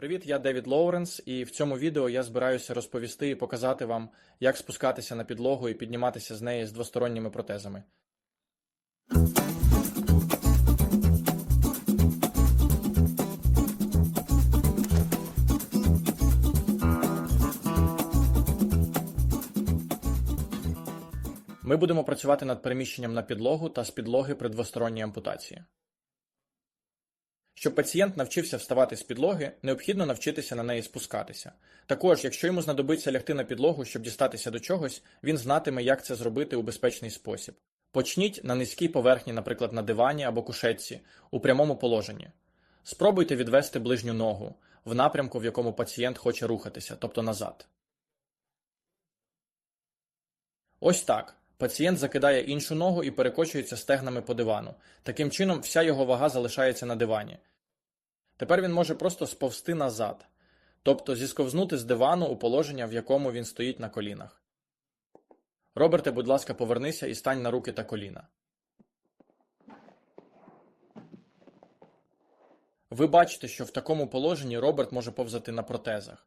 Привіт, я Девід Лоуренс, і в цьому відео я збираюся розповісти і показати вам, як спускатися на підлогу і підніматися з неї з двосторонніми протезами. Ми будемо працювати над переміщенням на підлогу та з підлоги при двосторонній ампутації. Щоб пацієнт навчився вставати з підлоги, необхідно навчитися на неї спускатися. Також, якщо йому знадобиться лягти на підлогу, щоб дістатися до чогось, він знатиме, як це зробити у безпечний спосіб. Почніть на низькій поверхні, наприклад, на дивані або кушетці, у прямому положенні. Спробуйте відвести ближню ногу в напрямку, в якому пацієнт хоче рухатися, тобто назад. Ось так. Пацієнт закидає іншу ногу і перекочується стегнами по дивану. Таким чином, вся його вага залишається на дивані. Тепер він може просто сповзти назад, тобто зісковзнути з дивану у положення, в якому він стоїть на колінах. Роберте, будь ласка, повернися і стань на руки та коліна. Ви бачите, що в такому положенні Роберт може повзати на протезах.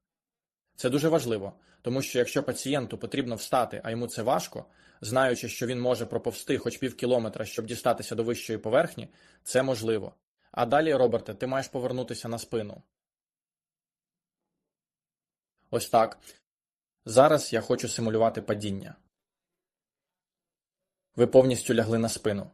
Це дуже важливо, тому що якщо пацієнту потрібно встати, а йому це важко, знаючи, що він може проповсти хоч пів кілометра, щоб дістатися до вищої поверхні, це можливо. А далі, Роберте, ти маєш повернутися на спину. Ось так. Зараз я хочу симулювати падіння. Ви повністю лягли на спину.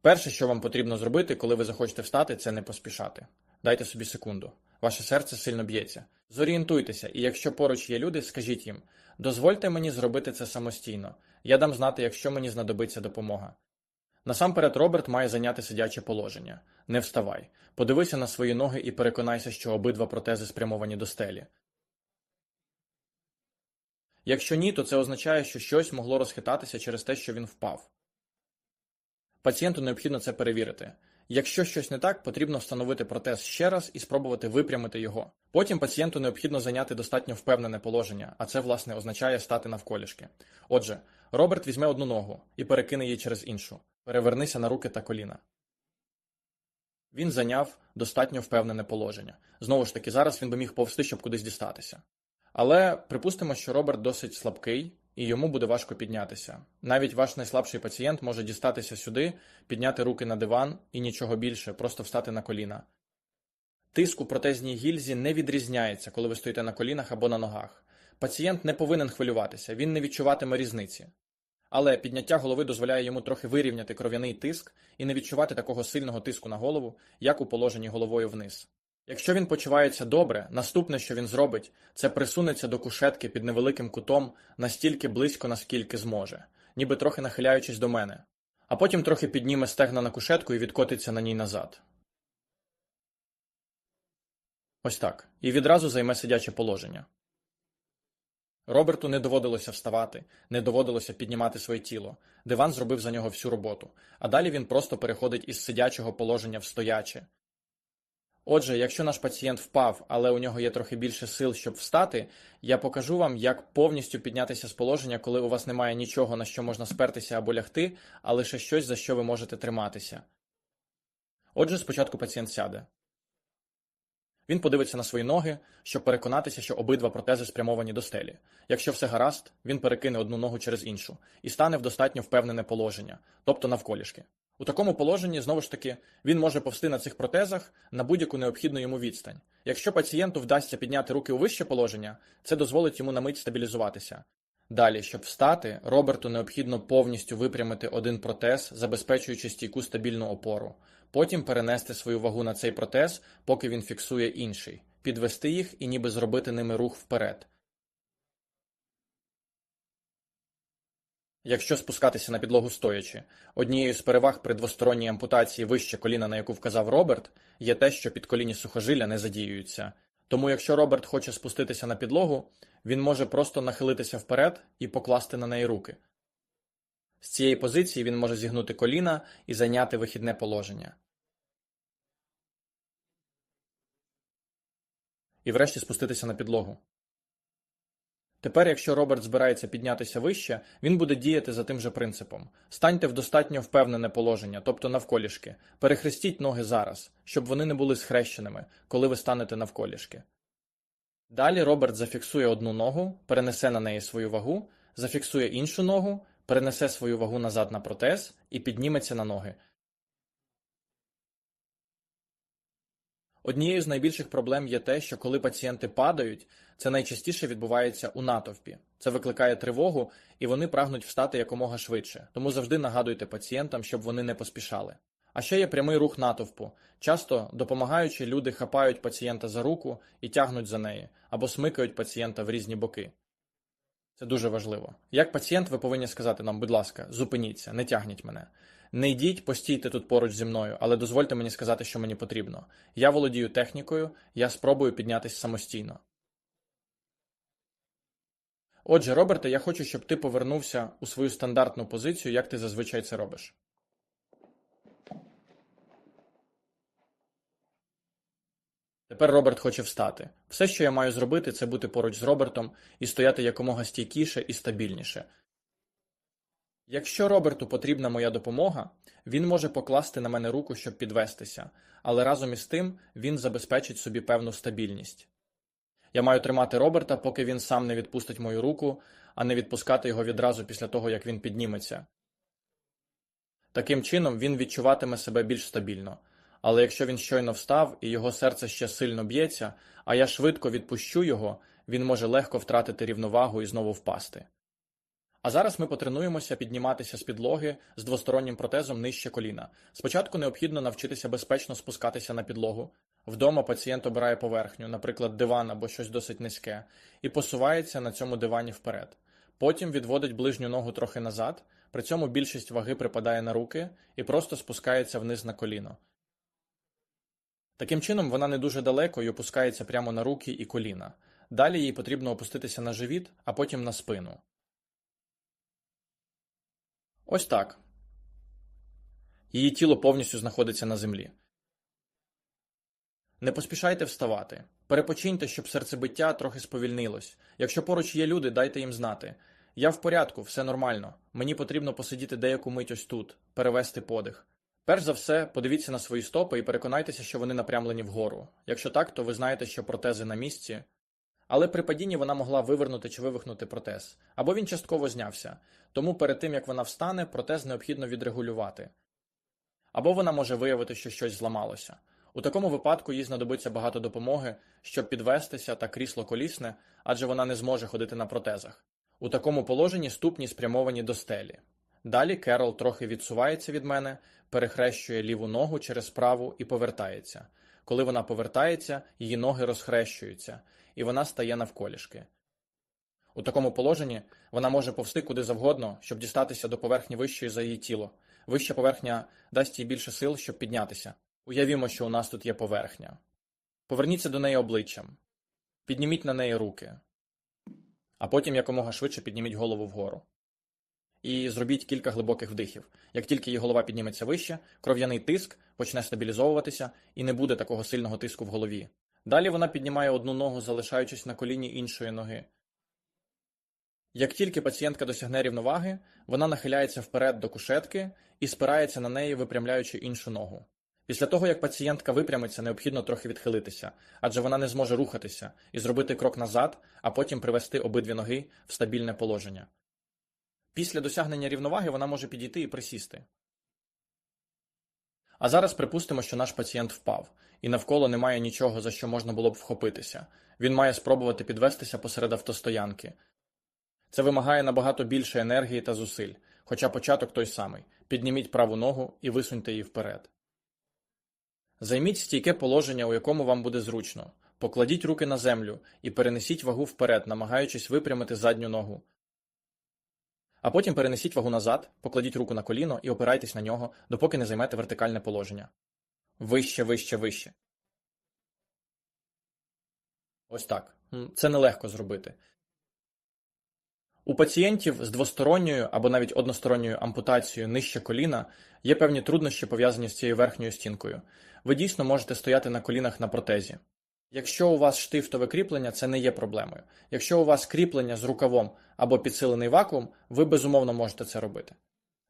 Перше, що вам потрібно зробити, коли ви захочете встати, це не поспішати. Дайте собі секунду. Ваше серце сильно б'ється. Зорієнтуйтеся, і якщо поруч є люди, скажіть їм: дозвольте мені зробити це самостійно. Я дам знати, якщо мені знадобиться допомога. Насамперед, Роберт має зайняти сидяче положення. Не вставай. Подивися на свої ноги і переконайся, що обидва протези спрямовані до стелі. Якщо ні, то це означає, що щось могло розхитатися через те, що він впав. Пацієнту необхідно це перевірити. Якщо щось не так, потрібно встановити протез ще раз і спробувати випрямити його. Потім пацієнту необхідно зайняти достатньо впевнене положення, а це, власне, означає стати навколішки. Отже, Роберт візьме одну ногу і перекине її через іншу. Перевернися на руки та коліна. Він зайняв достатньо впевнене положення. Знову ж таки, зараз він би міг повсти, щоб кудись дістатися. Але припустимо, що Роберт досить слабкий, і йому буде важко піднятися. Навіть ваш найслабший пацієнт може дістатися сюди, підняти руки на диван і нічого більше, просто встати на коліна. Тиск у протезній гільзі не відрізняється, коли ви стоїте на колінах або на ногах. Пацієнт не повинен хвилюватися, він не відчуватиме різниці. Але підняття голови дозволяє йому трохи вирівняти кров'яний тиск і не відчувати такого сильного тиску на голову, як у положенні головою вниз. Якщо він почувається добре, наступне, що він зробить, це присунеться до кушетки під невеликим кутом настільки близько, наскільки зможе, ніби трохи нахиляючись до мене, а потім трохи підніме стегна на кушетку і відкотиться на ній назад. Ось так. І відразу займе сидяче положення. Роберту не доводилося вставати, не доводилося піднімати своє тіло. Диван зробив за нього всю роботу, а далі він просто переходить із сидячого положення в стояче. Отже, якщо наш пацієнт впав, але у нього є трохи більше сил, щоб встати, я покажу вам, як повністю піднятися з положення, коли у вас немає нічого, на що можна спертися або лягти, а лише щось, за що ви можете триматися. Отже, спочатку пацієнт сяде. Він подивиться на свої ноги, щоб переконатися, що обидва протези спрямовані до стелі. Якщо все гаразд, він перекине одну ногу через іншу і стане в достатньо впевнене положення, тобто навколішки. У такому положенні, знову ж таки, він може повсти на цих протезах на будь-яку необхідну йому відстань. Якщо пацієнту вдасться підняти руки у вище положення, це дозволить йому на мить стабілізуватися. Далі, щоб встати, Роберту необхідно повністю випрямити один протез, забезпечуючи стійку стабільну опору. Потім перенести свою вагу на цей протез, поки він фіксує інший, підвести їх і ніби зробити ними рух вперед. Якщо спускатися на підлогу стоячи, однією з переваг при двосторонній ампутації вище коліна, на яку вказав Роберт, є те, що підколінні сухожилля не задіюються. Тому якщо Роберт хоче спуститися на підлогу, він може просто нахилитися вперед і покласти на неї руки. З цієї позиції він може зігнути коліна і зайняти вихідне положення. І врешті спуститися на підлогу. Тепер, якщо Роберт збирається піднятися вище, він буде діяти за тим же принципом. Станьте в достатньо впевнене положення, тобто навколішки. Перехрестіть ноги зараз, щоб вони не були схрещеними, коли ви станете навколішки. Далі Роберт зафіксує одну ногу, перенесе на неї свою вагу, зафіксує іншу ногу, перенесе свою вагу назад на протез і підніметься на ноги. Однією з найбільших проблем є те, що коли пацієнти падають, це найчастіше відбувається у натовпі. Це викликає тривогу, і вони прагнуть встати якомога швидше. Тому завжди нагадуйте пацієнтам, щоб вони не поспішали. А ще є прямий рух натовпу. Часто допомагаючи, люди хапають пацієнта за руку і тягнуть за неї, або смикають пацієнта в різні боки. Це дуже важливо. Як пацієнт, ви повинні сказати нам, будь ласка, зупиніться, не тягніть мене. Не йдіть, постійте тут поруч зі мною, але дозвольте мені сказати, що мені потрібно. Я володію технікою, я спробую піднятися самостійно. Отже, Роберте, я хочу, щоб ти повернувся у свою стандартну позицію, як ти зазвичай це робиш. Тепер Роберт хоче встати. Все, що я маю зробити, це бути поруч з Робертом і стояти якомога стійкіше і стабільніше. Якщо Роберту потрібна моя допомога, він може покласти на мене руку, щоб підвестися, але разом із тим він забезпечить собі певну стабільність. Я маю тримати Роберта, поки він сам не відпустить мою руку, а не відпускати його відразу після того, як він підніметься. Таким чином він відчуватиме себе більш стабільно. Але якщо він щойно встав і його серце ще сильно б'ється, а я швидко відпущу його, він може легко втратити рівновагу і знову впасти. А зараз ми потренуємося підніматися з підлоги з двостороннім протезом нижче коліна. Спочатку необхідно навчитися безпечно спускатися на підлогу. Вдома пацієнт обирає поверхню, наприклад, диван або щось досить низьке, і посувається на цьому дивані вперед. Потім відводить ближню ногу трохи назад, при цьому більшість ваги припадає на руки і просто спускається вниз на коліно. Таким чином, вона не дуже далеко і опускається прямо на руки і коліна. Далі їй потрібно опуститися на живіт, а потім на спину. Ось так. Її тіло повністю знаходиться на землі. Не поспішайте вставати. Перепочиньте, щоб серцебиття трохи сповільнилось. Якщо поруч є люди, дайте їм знати. Я в порядку, все нормально. Мені потрібно посидіти деяку мить ось тут, перевести подих. Перш за все, подивіться на свої стопи і переконайтеся, що вони напрямлені вгору. Якщо так, то ви знаєте, що протези на місці. Але при падінні вона могла вивернути чи вивихнути протез, або він частково знявся, тому перед тим як вона встане, протез необхідно відрегулювати. Або вона може виявити, що щось зламалося. У такому випадку їй знадобиться багато допомоги, щоб підвестися та крісло колісне, адже вона не зможе ходити на протезах. У такому положенні ступні спрямовані до стелі. Далі Керол трохи відсувається від мене, перехрещує ліву ногу через праву і повертається. Коли вона повертається, її ноги розхрещуються, і вона стає навколішки. У такому положенні вона може повсти куди завгодно, щоб дістатися до поверхні вищої за її тіло. Вища поверхня дасть їй більше сил, щоб піднятися. Уявімо, що у нас тут є поверхня. Поверніться до неї обличчям, підніміть на неї руки, а потім якомога швидше підніміть голову вгору. І зробіть кілька глибоких вдихів. Як тільки її голова підніметься вище, кров'яний тиск почне стабілізовуватися і не буде такого сильного тиску в голові. Далі вона піднімає одну ногу, залишаючись на коліні іншої ноги. Як тільки пацієнтка досягне рівноваги, вона нахиляється вперед до кушетки і спирається на неї, випрямляючи іншу ногу. Після того, як пацієнтка випрямиться, необхідно трохи відхилитися, адже вона не зможе рухатися і зробити крок назад, а потім привести обидві ноги в стабільне положення. Після досягнення рівноваги вона може підійти і присісти. А зараз припустимо, що наш пацієнт впав, і навколо немає нічого, за що можна було б вхопитися. Він має спробувати підвестися посеред автостоянки. Це вимагає набагато більше енергії та зусиль, хоча початок той самий. Підніміть праву ногу і висуньте її вперед. Займіть стійке положення, у якому вам буде зручно. Покладіть руки на землю і перенесіть вагу вперед, намагаючись випрямити задню ногу. А потім перенесіть вагу назад, покладіть руку на коліно і опирайтесь на нього, допоки не займете вертикальне положення. Вище, вище, вище. Ось так. Це нелегко зробити. У пацієнтів з двосторонньою або навіть односторонньою ампутацією нижче коліна є певні труднощі пов'язані з цією верхньою стінкою. Ви дійсно можете стояти на колінах на протезі. Якщо у вас штифтове кріплення, це не є проблемою. Якщо у вас кріплення з рукавом або підсилений вакуум, ви безумовно можете це робити.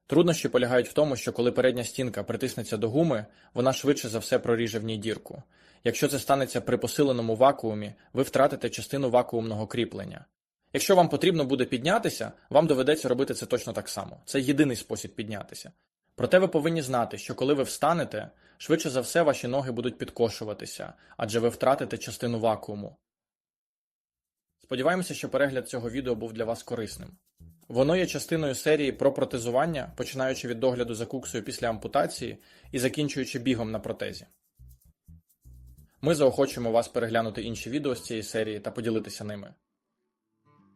Труднощі полягають в тому, що коли передня стінка притиснеться до гуми, вона швидше за все проріже в ній дірку. Якщо це станеться при посиленому вакуумі, ви втратите частину вакуумного кріплення. Якщо вам потрібно буде піднятися, вам доведеться робити це точно так само. Це єдиний спосіб піднятися. Проте ви повинні знати, що коли ви встанете, швидше за все ваші ноги будуть підкошуватися, адже ви втратите частину вакууму. Сподіваємося, що перегляд цього відео був для вас корисним. Воно є частиною серії про протезування, починаючи від догляду за куксою після ампутації і закінчуючи бігом на протезі. Ми заохочуємо вас переглянути інші відео з цієї серії та поділитися ними.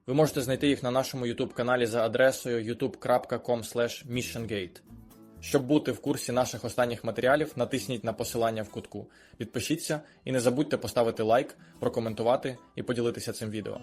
Ви можете знайти їх на нашому YouTube каналі за адресою youtube.com. Щоб бути в курсі наших останніх матеріалів, натисніть на посилання в кутку, підпишіться і не забудьте поставити лайк, прокоментувати і поділитися цим відео.